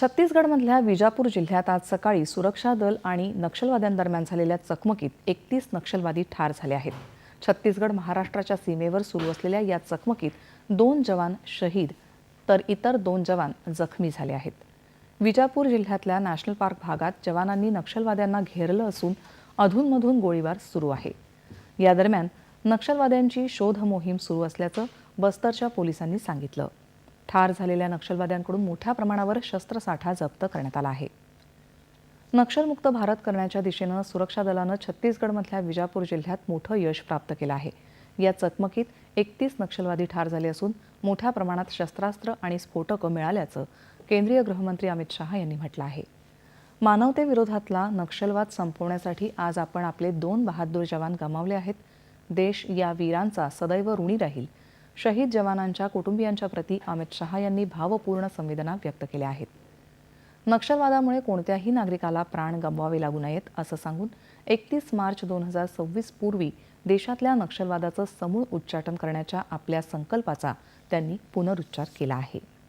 छत्तीसगडमधल्या विजापूर जिल्ह्यात आज सकाळी सुरक्षा दल आणि नक्षलवाद्यांदरम्यान झालेल्या चकमकीत एकतीस नक्षलवादी ठार झाले आहेत. छत्तीसगड महाराष्ट्राच्या सीमेवर सुरू असलेल्या या चकमकीत दोन जवान शहीद तर इतर दोन जवान जखमी झाले आहेत. विजापूर जिल्ह्यातल्या नॅशनल पार्क भागात जवानांनी नक्षलवाद्यांना घेरलं असून अधूनमधून गोळीबार सुरू आहे. या दरम्यान नक्षलवाद्यांची शोध मोहीम सुरू असल्याचं बस्तरच्या पोलिसांनी सांगितलं. ठार झालेल्या नक्षलवाद्यांकडून मोठ्या प्रमाणावर शस्त्रसाठा जप्त करण्यात आला आहे. नक्षलमुक्त भारत करण्याच्या दिशेनं सुरक्षा दलानं छत्तीसगडमधल्या विजापूर जिल्ह्यात मोठं यश प्राप्त केलं आहे. या चकमकीत एकतीस नक्षलवादी ठार झाले असून मोठ्या प्रमाणात शस्त्रास्त्र आणि स्फोटकं मिळाल्याचं केंद्रीय गृहमंत्री अमित शहा यांनी म्हटलं आहे. मानवतेविरोधातला नक्षलवाद संपवण्यासाठी आज आपण आपले दोन बहादूर जवान गमावले आहेत. देश या वीरांचा सदैव ऋणी राहील शहीद जवानांच्या कुटुंबियांच्या प्रती अमित शहा यांनी भावपूर्ण संवेदना व्यक्त केल्या आहेत. नक्षलवादामुळे कोणत्याही नागरिकाला प्राण गमवावे लागू नयेत असं सांगून एकतीस मार्च दोन हजार सव्वीस पूर्वी देशातल्या नक्षलवादाचं समूळ उच्चाटन करण्याच्या आपल्या संकल्पाचा त्यांनी पुनरुच्चार केला आहे.